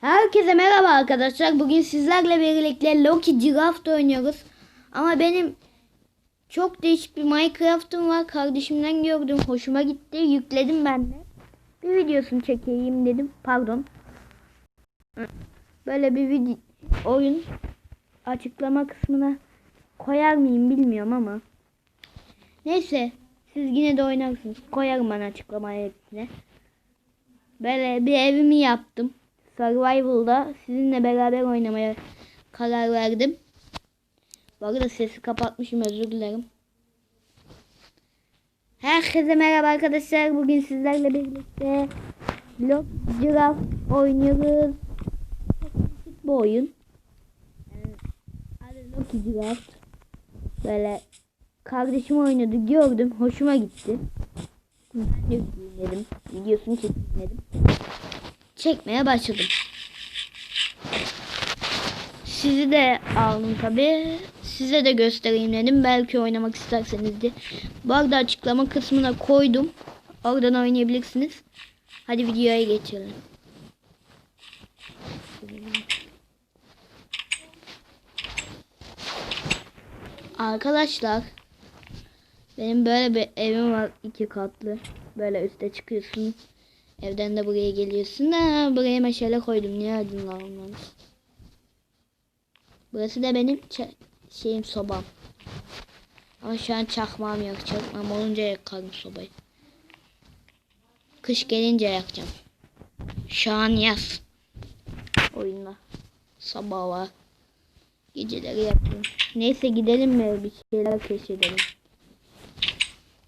Herkese merhaba arkadaşlar. Bugün sizlerle birlikte Loki Giraffe oynuyoruz. Ama benim çok değişik bir Minecraft'ım var. Kardeşimden gördüm. Hoşuma gitti. Yükledim ben de. Bir videosunu çekeyim dedim. Pardon. Böyle bir video oyun açıklama kısmına koyar mıyım bilmiyorum ama. Neyse. Siz yine de oynarsınız. Koyarım ben açıklamaya hepsine. Böyle bir evimi yaptım. Survival'da sizinle beraber oynamaya karar verdim. Bu arada sesi kapatmışım özür dilerim. Herkese merhaba arkadaşlar. Bugün sizlerle birlikte Block Giraffe oynuyoruz. Bu oyun. Yani Loki Giraffe. Böyle kardeşim oynadı gördüm. Hoşuma gitti. Ben de dedim. Videosunu çekeyim dedim çekmeye başladım. Sizi de aldım tabi. Size de göstereyim dedim. Belki oynamak isterseniz de. Bu arada açıklama kısmına koydum. Oradan oynayabilirsiniz. Hadi videoya geçelim. Arkadaşlar benim böyle bir evim var iki katlı. Böyle üste çıkıyorsunuz. Evden de buraya geliyorsun da buraya meşale koydum. Niye aydınlanmamış? Burası da benim şeyim sobam. Ama şu an çakmam yok. Çakmam olunca yakarım sobayı. Kış gelince yakacağım. Şu an yaz. Oyunda. Sabah var. Geceleri yapıyorum. Neyse gidelim mi? Bir şeyler keşfedelim.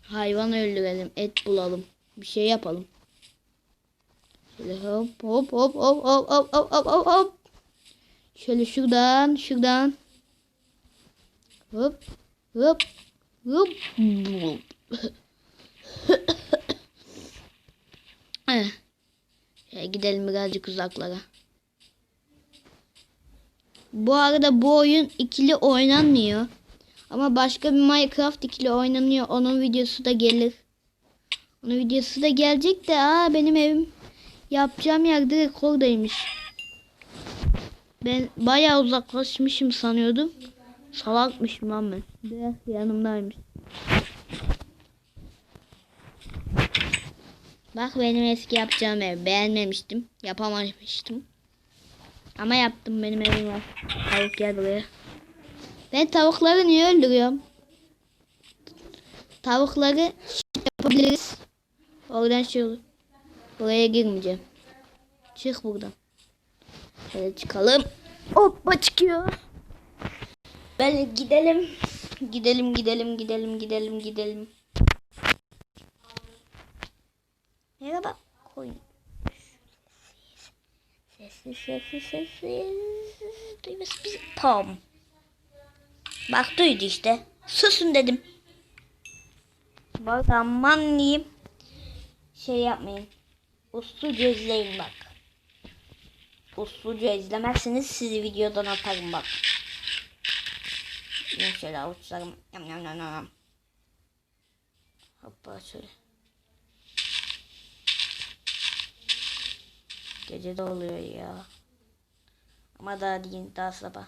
Hayvan öldürelim. Et bulalım. Bir şey yapalım. Şöyle hop hop hop hop hop hop hop hop hop hop. Şöyle şuradan şuradan. Hop hop hop. Şöyle gidelim birazcık uzaklara. Bu arada bu oyun ikili oynanmıyor. Ama başka bir Minecraft ikili oynanıyor. Onun videosu da gelir. Onun videosu da gelecek de aa benim evim Yapacağım yer direkt oradaymış. Ben bayağı uzaklaşmışım sanıyordum. Salakmışım lan ben. Direkt yanımdaymış. Bak benim eski yapacağım ev. Beğenmemiştim. Yapamamıştım. Ama yaptım benim evim var. Tavuk gel buraya. Ben tavukları niye öldürüyorum? Tavukları yapabiliriz. Oradan şey olur. Buraya girmeyeceğim. Çık buradan. Şöyle çıkalım. Hoppa çıkıyor. Ben gidelim. Gidelim gidelim gidelim gidelim gidelim. Merhaba. Koyun. Sessiz sessiz sessiz. Duyması bizi. Pam. Bak duydu işte. Susun dedim. Bak aman diyeyim. Şey yapmayın. Usluca izleyin bak. Usluca izlemezseniz sizi videodan atarım bak. Ben şöyle avuçlarım. Yam yam yam yam. Hoppa şöyle. Gece de oluyor ya. Ama daha değil daha sabah.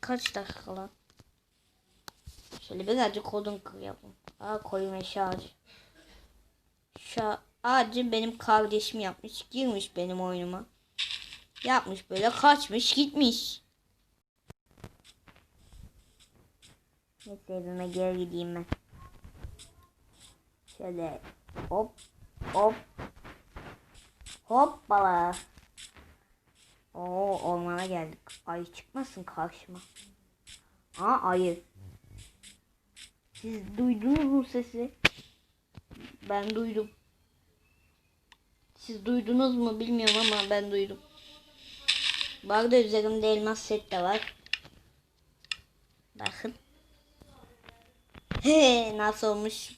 Kaç dakika lan? Şöyle birazcık odun kıralım. Aa koyu meşe ağacı. Şu ağacı benim kardeşim yapmış. Girmiş benim oyunuma. Yapmış böyle kaçmış gitmiş. Neyse evime geri gideyim ben. Şöyle hop hop hoppala. Oo ormana geldik. Ayı çıkmasın karşıma. Aa ayı. Siz duydunuz mu sesi? Ben duydum. Siz duydunuz mu bilmiyorum ama ben duydum. Bu arada üzerimde elmas set de var. Bakın. He, nasıl olmuş?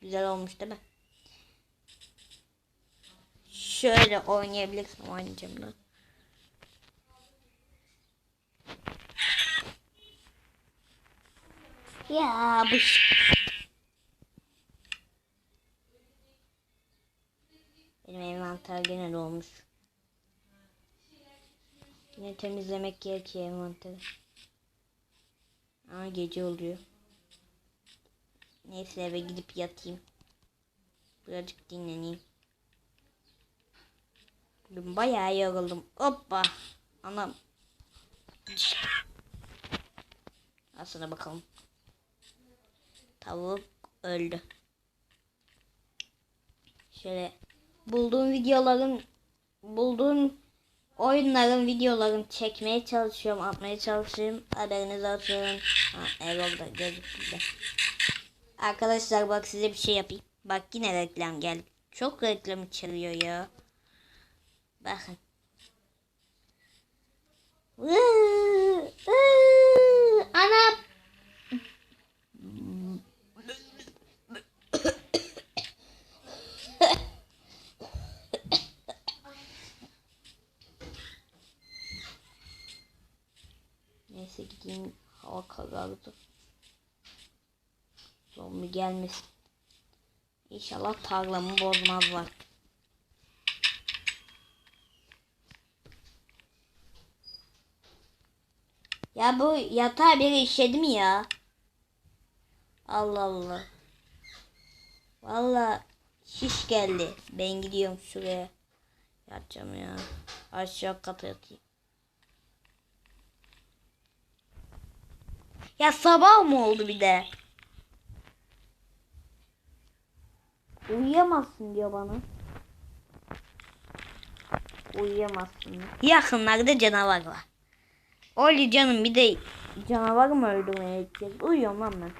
Güzel olmuş değil mi? Şöyle oynayabilirsin oynayacağım da. Ya bu Envanter gene dolmuş. Yine temizlemek gerekiyor envanteri. Ama gece oluyor. Neyse eve gidip yatayım. Birazcık dinleneyim. Bugün bayağı yoruldum. Hoppa. Anam. Aslına bakalım. Tavuk öldü. Şöyle bulduğum videoların bulduğum oyunların videolarını çekmeye çalışıyorum, atmaya çalışıyorum. Haberiniz olsun. Ha, Erol'da gözüktü. Arkadaşlar bak size bir şey yapayım. Bak yine reklam geldi. Çok reklam içeriyor ya. Bakın. Vıı, gideyim hava karardı. Zombi gelmesin. İnşallah tarlamı bozmazlar. Ya bu yatağa biri işedi mi ya? Allah Allah. Valla şiş geldi. Ben gidiyorum şuraya. Yatacağım ya. Aşağı kata yatayım. Ya sabah mı oldu bir de? Uyuyamazsın diyor bana. Uyuyamazsın. Yakınlarda canavar var. Oli canım bir de canavar mı öldürmeye gideceğiz? Uyuyorum lan ben.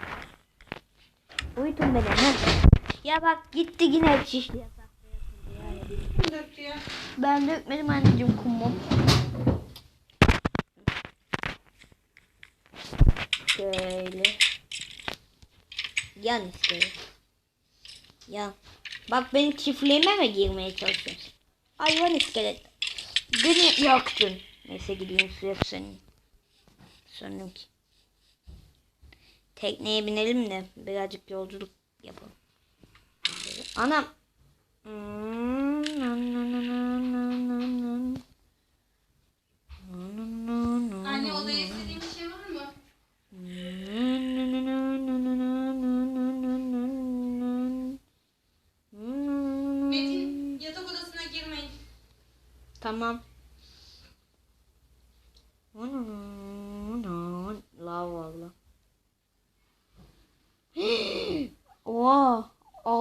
Uyutun beni. Heh. Ya bak gitti yine şişli yatakta yatınca yani. Kim döktü ya? Ben dökmedim anneciğim kumu. Şöyle. Yan istedim. Yan. Bak benim çiftliğime mi girmeye çalışıyorsun? Hayvan iskelet. Beni yaktın. Neyse gideyim su senin. Söndüm ki. Tekneye binelim de birazcık yolculuk yapalım. Anam. Hmm, nan, nan, nan, nan,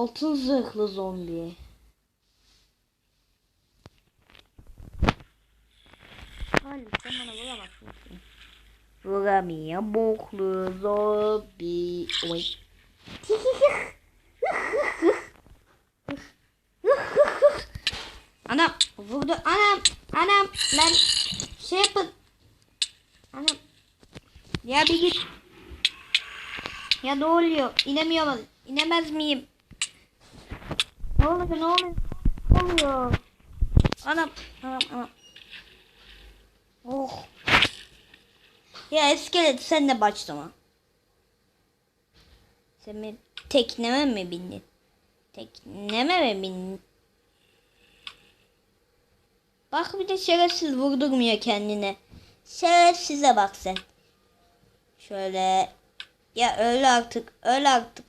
Altın zırhlı zombi. Halis sen bana vuramazsın. ki. Vuramıyor boklu zombi. Oy. Anam vurdu. Anam. Anam. Lan şey yapın. Anam. Ya bir git. Ya ne oluyor? İnemiyorum. İnemez miyim? Oluyor? Ne oluyor? Oluyor? Anam. Anam. Anam. Oh. Ya iskelet sen de başlama. Sen benim tekneme mi bindin? Tekneme mi bindin? Bak bir de şerefsiz vurdurmuyor kendine. Şerefsize bak sen. Şöyle. Ya öl artık. Öl artık.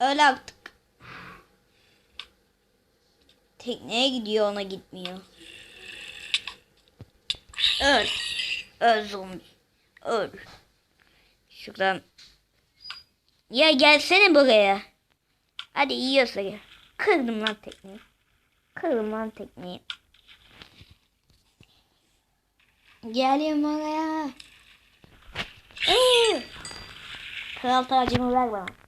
Öl artık. Tekneye gidiyor ona gitmiyor. Öl. Öl zombi. Öl. Şuradan. Ya gelsene buraya. Hadi yiyorsa gel. Kırdım lan tekneyi. Kırdım lan tekneyi. Geliyorum oraya. Ee! Kral tacımı ver bana.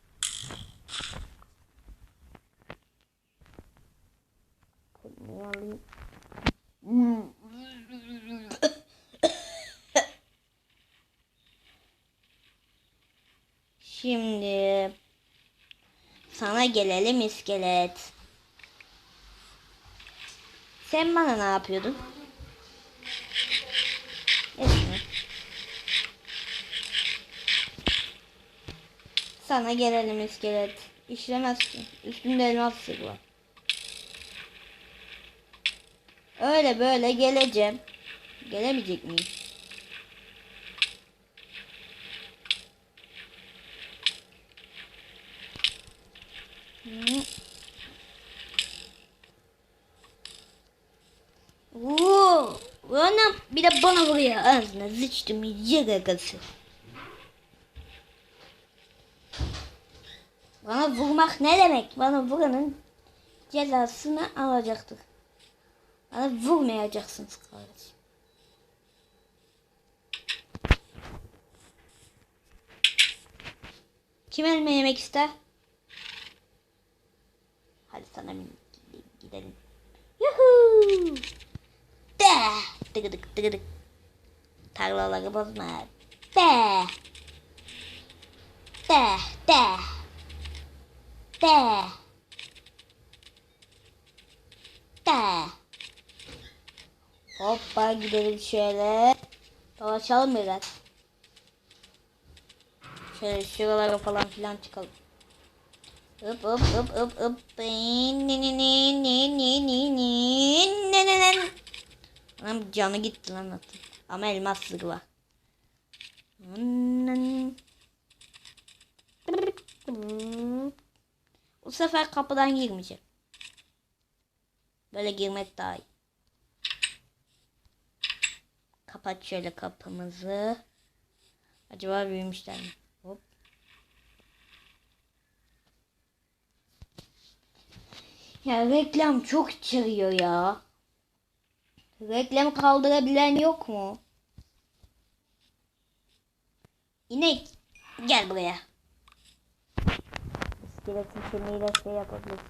Şimdi sana gelelim iskelet. Sen bana ne yapıyordun? Sana gelelim iskelet. İşlemezsin. Üstünde elmas var. Öyle böyle geleceğim. Gelemeyecek miyim? Oo, anam bir de bana vuruyor ağzına sıçtım yiyecek agası. Bana vurmak ne demek? Bana vuranın cezasını alacaktık. Bana vurmayacaksınız kardeşim. Kim elma yemek ister? Hadi sana gidelim. Yuhuu. De. Tıkıdık tıkıdık. Tarlaları bozma. De. De. De. De. De. Hoppa gidelim şöyle. Dolaşalım biraz. Şöyle şuralara falan filan çıkalım. Hop hop hop hop hop. Ne ne ne ne ne ne ne ne ne ne ne. Anam canı gitti lan atın. Ama elmas var. Bu sefer kapıdan girmeyeceğim. Böyle girmek daha iyi. Kapat şöyle kapımızı. Acaba büyümüşler mi? Hop. Ya reklam çok içeriyor ya. Reklam kaldırabilen yok mu? İnek gel buraya. İskeletin kemiğiyle şey yapabiliriz.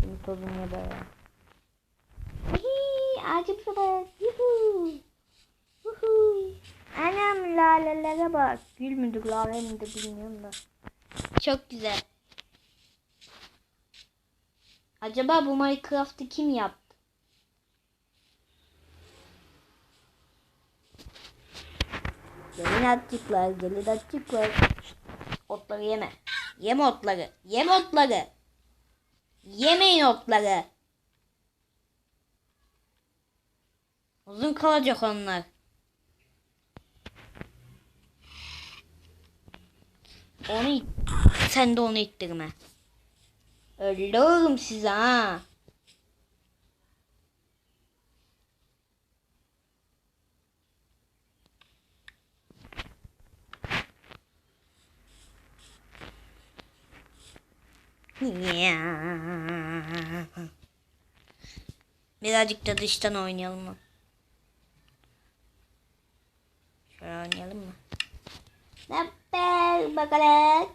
Şimdi tozun ya da. Ağacı bak. Yuhu. Yuhu. Anam lalelere bak. Gül müdür lale midir bilmiyorum da. Çok güzel. Acaba bu Minecraft'ı kim yaptı? Gelin atçıklar, gelin atçıklar. Otları yeme. Yeme otları. Yeme otları. Yemeyin otları. Uzun kalacak onlar. Onu sen de onu ittirme. Ölüyorum size ha. Birazcık da dıştan oynayalım mı? Şöyle oynayalım mı? Haber bakalım?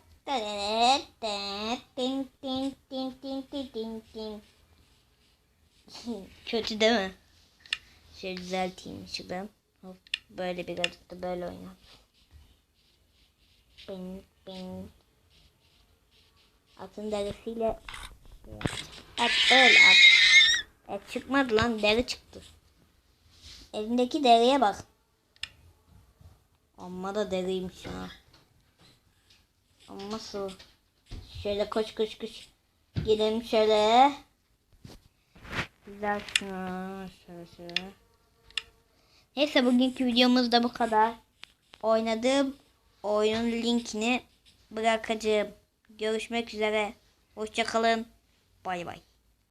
Tin tin tin tin tin tin tin. Kötü değil mi? Şöyle düzelteyim şuradan. Hop, böyle birazcık da böyle oynayalım. Bin bin. Atın derisiyle at öyle at. Et çıkmadı lan deri çıktı. Elindeki deriye bak. Amma da deriymiş ha. Amma su. Şöyle koş koş koş. Gidelim şöyle. Güzel şunu. Şöyle şöyle. Neyse bugünkü videomuz da bu kadar. Oynadığım oyunun linkini bırakacağım. Görüşmek üzere. Hoşçakalın. Bay bay.